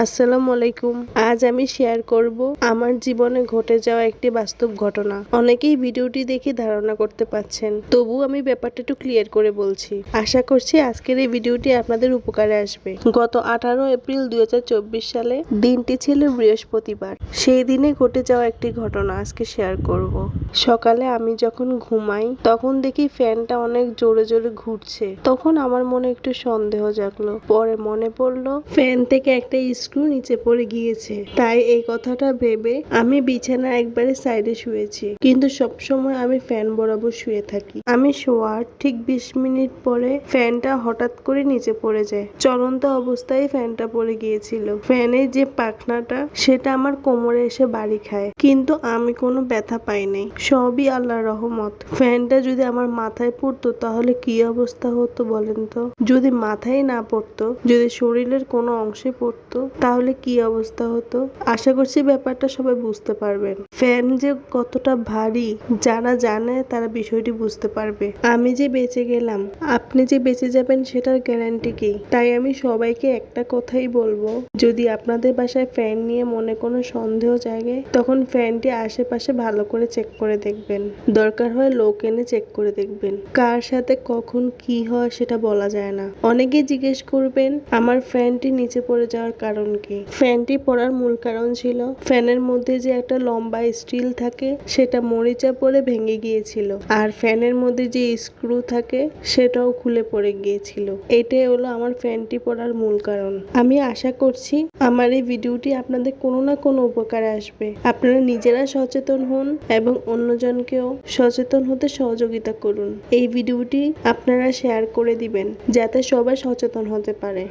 আসসালামু আলাইকুম। আজ আমি শেয়ার করব আমার জীবনে ঘটে যাওয়া একটি বাস্তব ঘটনা। অনেকেই ভিডিওটি দেখে ধারণা করতে পাচ্ছেন তবু আমি ব্যাপারটা একটু ক্লিয়ার করে বলছি। আশা করছি আজকের এই ভিডিওটি আপনাদের উপকারে আসবে। গত আঠারো এপ্রিল দুই সালে দিনটি ছিল বৃহস্পতিবার। সেই দিনে ঘটে যাওয়া একটি ঘটনা আজকে শেয়ার করব। সকালে আমি যখন ঘুমাই, তখন দেখি ফ্যানটা অনেক জোরে জোরে ঘুরছে। তখন আমার মনে একটু সন্দেহ জাগলো। পরে মনে পড়ল, ফ্যান থেকে একটা স্ক্রু নিচে পড়ে গিয়েছে। তাই এই কথাটা ভেবে আমি বিছানা একবারে সাইডে শুয়েছি। কিন্তু সব সময় আমি ফ্যান বরাবর শুয়ে থাকি। আমি শোয়ার ঠিক বিশ মিনিট পরে ফ্যানটা হঠাৎ করে নিচে পড়ে যায়। চলন্ত অবস্থায় ফ্যানটা পড়ে গিয়েছিল। ফ্যানের যে পাখনাটা, সেটা আমার কোমরে এসে বাড়ি খায়। কিন্তু আমি কোনো ব্যথা পাইনি সবই আল্লাহর রহমত। ফ্যানটা যদি আমার মাথায় পড়তো তাহলে কি অবস্থা হতো বলেন তো? যদি মাথায় না পড়তো, যদি শরীরের কোনো অংশে পড়তো, তাহলে কি অবস্থা হতো? আশা করছি ব্যাপারটা সবাই বুঝতে পারবেন। ফ্যান যে কতটা ভারী, যারা জানে তারা বিষয়টি বুঝতে পারবে। আমি যে বেঁচে গেলাম, আপনি যে বেঁচে যাবেন সেটার গ্যারান্টি কি? তাই আমি সবাইকে একটা কথাই বলব, যদি আপনাদের বাসায় ফ্যান নিয়ে মনে কোনো সন্দেহ জাগে, তখন ফ্যানটি আশেপাশে ভালো করে চেক করে দেখবেন। দরকার হয় লোক এনে চেক করে দেখবেন। কার সাথে কখন কি হয় সেটা বলা যায় না। অনেকে জিজ্ঞেস করবেন, আমার ফ্যানটি নিচে পড়ে যাওয়ার কারণ কি? ফ্যানটি পড়ার মূল কারণ ছিল, ফ্যানের মধ্যে যে একটা লম্বা স্টিল থাকে, সেটা মরিচা পড়ে ভেঙে গিয়েছিল। আর ফ্যানের মধ্যে যে স্ক্রু থাকে, সেটাও খুলে পড়ে গিয়েছিল। এটাই হলো আমার ফ্যানটি পড়ার মূল কারণ। আমি আশা করছি, আমার এই ভিডিওটি আপনাদের কোনো না কোনো উপকারে আসবে। আপনারা নিজেরা সচেতন হন এবং অন্যজনকেও সচেতন হতে সহযোগিতা করুন। এই ভিডিওটি আপনারা শেয়ার করে দিবেন, যাতে সবাই সচেতন হতে পারে।